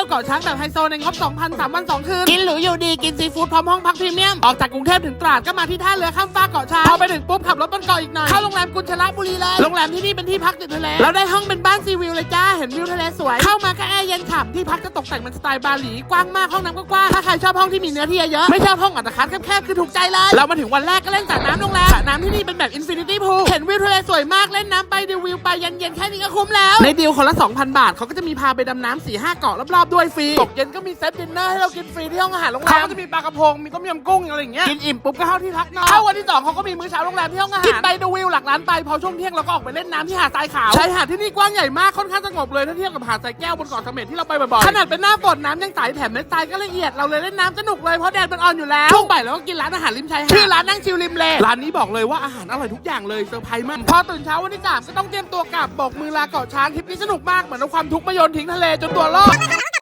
ที่ยวเกาะช้างแบบไฮโซในงบ 2,000 3วัน2คืน กินหรูอยู่ดีกินซีฟู้ดพร้อมห้องพักพรีเมียม ออกจากกรุงเทพถึงตราดก็มาที่ท่าเรือข้ามฟ้ากเกาะช้างพอไปถึงปุ๊บขับรถบนเกาะอีกหน่อย เข้าโรงแรมกุญชลบุรีเลย โรงแรมที่นี่เป็นที่พักติดทะเลแล้วได้ห้องเป็นบ้านซีวิวเลยจ้า เห็นวิวทะเลสวย เข้ามาก็แอร์เย็นฉ่ำที่พักจะตกแต่งเป็นสไตล์บาหลี กว้างมากห้องน้ำก็กว้าง ถ้าใครชอบห้องที่มีเนื้อที่เยอะๆไม่ชอบห้องอัตคัดแคบๆคือถูกใจเลย เรามาถึงวันแรกก็เล่นสระน้ำโรงแรมสระน้ำที่นี่เป็นแบบอินฟินิตี้พูลเห็นวิวทะเลสวยมากเล่นน้ำไปดูวิวไปเย็นๆแค่นี้ก็คุ้มแล้ว ในดีลคนละ2,000 บาทเขาก็จะมีพาไปดำน้ำสี่ห้าเกาะรอบๆด้วยฟรีตกเย็นก็มีเซตดินเนอร์ให้เรากินฟรีที่ห้องอาหารโรงแรมเขาก็จะมีปลากระพง มีต้มยำกุ้งอะไรอย่างเงี้ย กินอิ่มปุ๊บก็เข้าที่พักนอนเข้าวันที่สองเขาก็มีมื้อเช้าโรงแรมที่ห้องอาหารกินไปดูวิวหลักล้านไปพอช่วงเที่ยงเราก็ออกไปเล่นน้ำที่หาดทรายขาวชายหาดที่นี่กว้างใหญ่มากค่อนข้างสงบเลยถ้าเทียบกับหาดทรายแก้วบนเกาะเสม็ดที่เราไปบ่อยๆขนาดเป็นหน้าฝนน้ำยังใสแถมเม็ดทรายก็ละเอียดเราเลยเล่นน้ำสนุกเลยเพราะแดดมันอ่อนอยู่แล้วช่วงบ่ายเราก็กินร้านอาหารริมชายหาดชื่อร้านนั่งชิลริมเลร้านนี้บอกเลยว่าอาหารอร่อยทุกอย่างเลยเซอร์ไพรส์มากพอตื่นเช้าวันที่สามก็ต้องเตรียมตัวกลับบอกมือลาเกาะช้างทริปนี้สนุกมากเหมือนเอาความทุกข์มาโยนทิ้งทะเลจนตัวรอด